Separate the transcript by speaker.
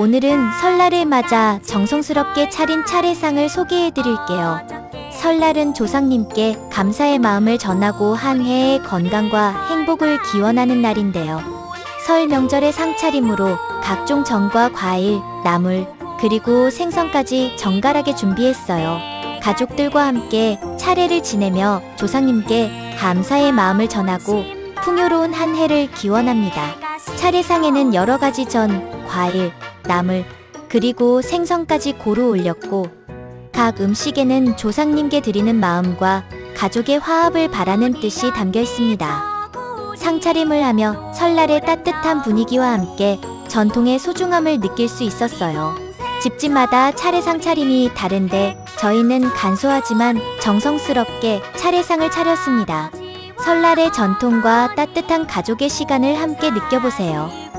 Speaker 1: 오늘은 설날을 맞아 정성스럽게 차린 차례상을 소개해 드릴게요. 설날은 조상님께 감사의 마음을 전하고 한 해의 건강과 행복을 기원하는 날인데요. 설 명절의 상차림으로 각종 전과 과일, 나물, 그리고 생선까지 정갈하게 준비했어요. 가족들과 함께 차례를 지내며 조상님께 감사의 마음을 전하고 풍요로운 한 해를 기원합니다. 차례상에는 여러 가지 전, 과일, 나물, 그리고 생선까지 고루 올렸고 각 음식에는 조상님께 드리는 마음과 가족의 화합을 바라는 뜻이 담겨 있습니다. 상차림을 하며 설날의 따뜻한 분위기와 함께 전통의 소중함을 느낄 수 있었어요. 집집마다 차례상 차림이 다른데 저희는 간소하지만 정성스럽게 차례상을 차렸습니다. 설날의 전통과 따뜻한 가족의 시간을 함께 느껴보세요.